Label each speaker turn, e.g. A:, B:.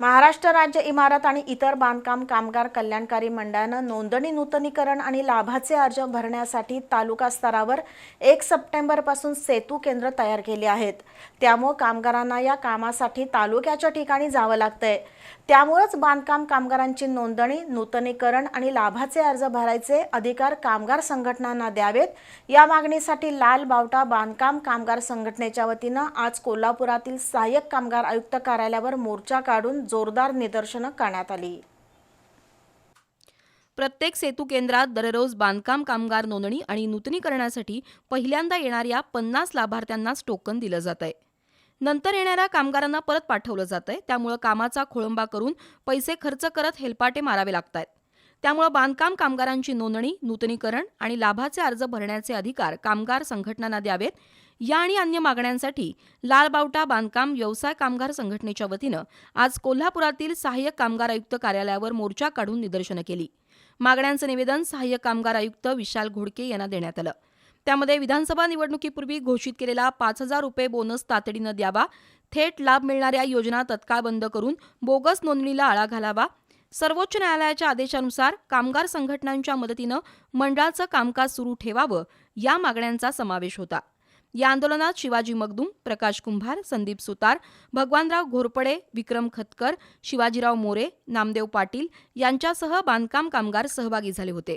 A: महाराष्ट्र राज्य इमारत आणि इतर बांधकाम कामगार कल्याणकारी मंडळानं नोंदणी नूतनीकरण आणि लाभाचे अर्ज भरण्यासाठी तालुका स्तरावर एक सप्टेंबरपासून सेतू केंद्र तयार केले आहेत. त्यामुळं कामगारांना या कामासाठी तालुक्याच्या ठिकाणी जावं लागतंय. त्यामुळंच बांधकाम कामगारांची नोंदणी नूतनीकरण आणि लाभाचे अर्ज भरायचे अधिकार कामगार संघटनांना द्यावेत. या मागणीसाठी लाल बावटा बांधकाम कामगार संघटनेच्या वतीनं आज कोल्हापुरातील सहाय्यक कामगार आयुक्त कार्यालयावर मोर्चा काढून जोरदार निदर्शनं करण्यात आली.
B: प्रत्येक सेतू केंद्रात दररोज बांधकाम कामगार नोंदणी आणि नूतनीकरणासाठी पहिल्यांदा येणाऱ्या पन्नास लाभार्थ्यांनाच टोकन दिलं जात आहे नंतर येणाऱ्या कामगारांना परत पाठवलं जात आहे त्यामुळं कामाचा खोळंबा करून पैसे खर्च करत हेलपाटे मारावे लागत आहेत त्यामुळं बांधकाम कामगारांची नोंदणी नूतनीकरण आणि लाभाचे अर्ज भरण्याचे अधिकार कामगार संघटनांना द्यावेत. या आणि अन्य मागण्यांसाठी लालबावटा बांधकाम व्यवसाय कामगार संघटनेच्या वतीनं आज कोल्हापुरातील सहाय्यक कामगार आयुक्त कार्यालयावर मोर्चा काढून निदर्शनं केली. मागण्यांचं निवेदन सहाय्यक कामगार आयुक्त विशाल घोडके यांना देण्यात आलं. त्यामध्ये विधानसभा निवडणुकीपूर्वी घोषित केलेला पाच हजार रुपये बोनस तातडीनं द्यावा थेट लाभ मिळणाऱ्या योजना तत्काळ बंद करून बोगस नोंदणीला आळा घालावा सर्वोच्च न्यायालयाच्या आदेशानुसार कामगार संघटनांच्या मदतीनं मंडळाचं कामकाज सुरू ठेवावं या मागण्यांचा समावेश होता. या आंदोलनात शिवाजी मगदूम प्रकाश कुंभार संदीप सुतार भगवानराव घोरपडे विक्रम खतकर शिवाजीराव मोरे नामदेव पाटील यांच्यासह बांधकाम कामगार सहभागी झाले होते.